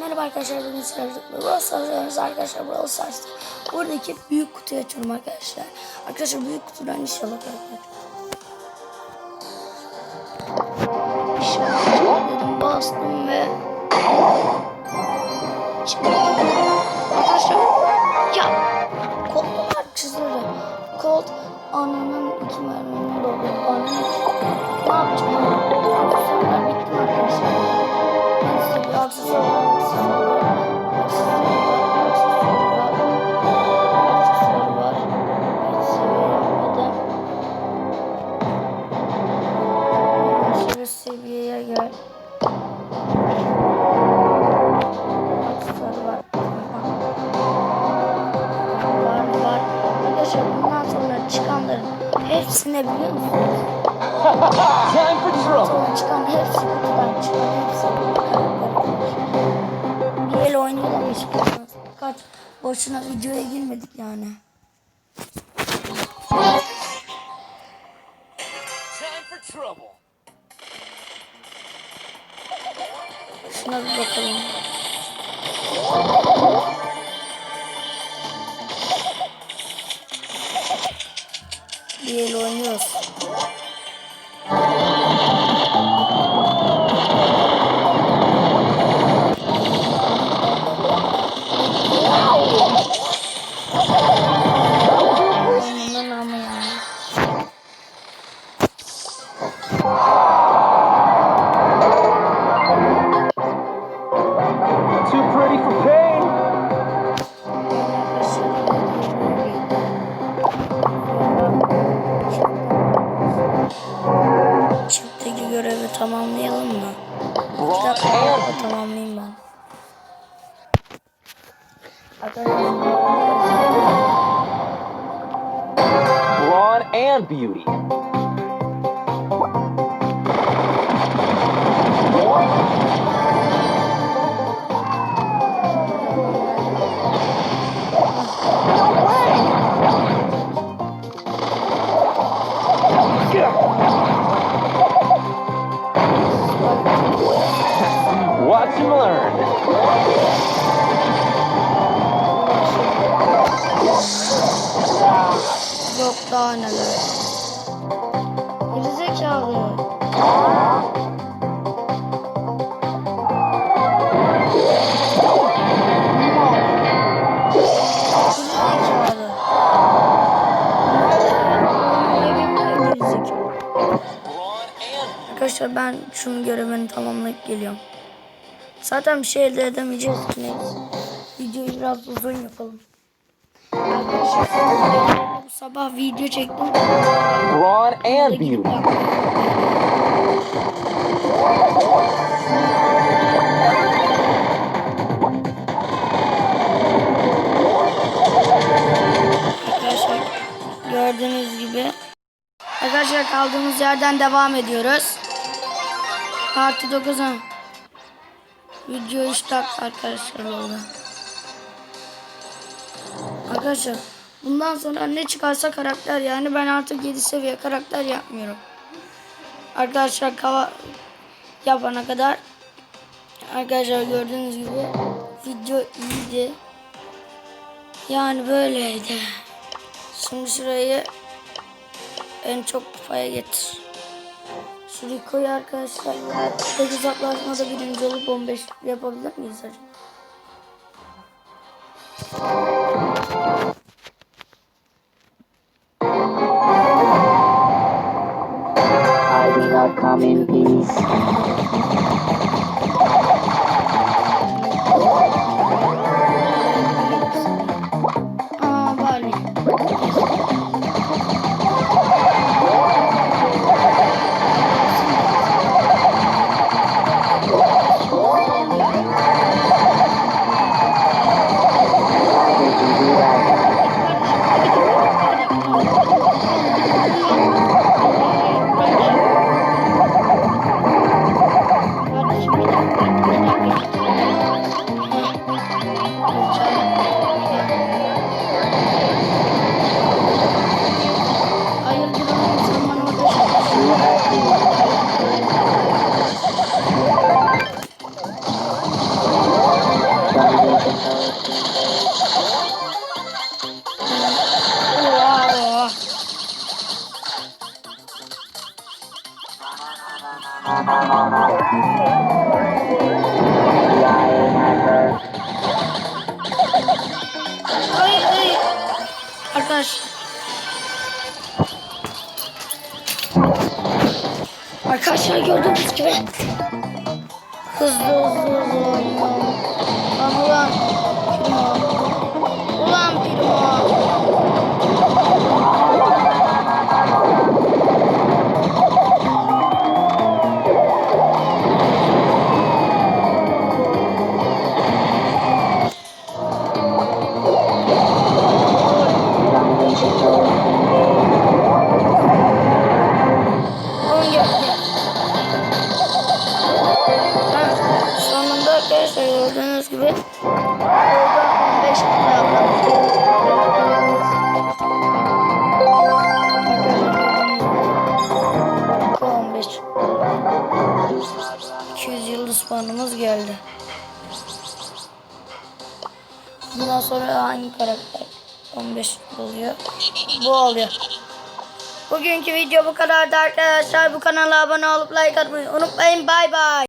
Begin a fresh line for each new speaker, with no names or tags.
Merhaba arkadaşlar bugün sizlerle Brawl Stars'larımız arkadaşlar Brawl Stars'ta buradaki büyük kutuyu açıyorum arkadaşlar. Arkadaşlar büyük kutudan inşallah arkadaşlar İnşallah dedim bastım ve Arkadaşlar ya Colt var çizildi. Colt ananın iki merminin doldu Ananın Ne yapacağım Arkadaşlar bundan sonra çıkanların hepsine biliyor musunuz?
Time for trouble.
Sonra çıkan hepsi kutudan çıkan hepsi bir el oynayalım hiç bilmez. Kaç boşuna videoya girmedik yani. Şuna bir bakalım. El oynuyoruz.
Brawn and Beauty. Watch and learn.
Yok daha neler.
Brawn and
Arkadaşlar ben şunun görevini tamamlayıp geliyorum. Zaten bir şey elde edemeyeceğiz ki neyse. Videoyu biraz uzun yapalım. Arkadaşlar bu sabah video çektim.
Brawn and Beauty.
Arkadaşlar gördüğünüz gibi. Arkadaşlar kaldığımız yerden devam ediyoruz. Artı 9'a. Video 3 dakika arkadaşlar oldu. Arkadaşlar bundan sonra ne çıkarsa karakter yani ben artık 7 seviye karakter yapmıyorum. Arkadaşlar kava yapana kadar arkadaşlar gördüğünüz gibi video iyiydi. Yani böyleydi. Şimdi şurayı en çok kupaya getir. Şu Rico'yu arkadaşlar tek uzaklaşmada birinci olup 15 yapabilir miyiz acaba?
in Peace.
Arkadaşlar. Arkadaşlar gördüğünüz gibi hızlı hızlı hızlı oynuyor. Lan ulan Bundan sonra hangi karakter 15 oluyor? Bu oluyor. Bugünkü video bu kadardı arkadaşlar. Bu kanala abone olup like atmayı unutmayın. Bay bay.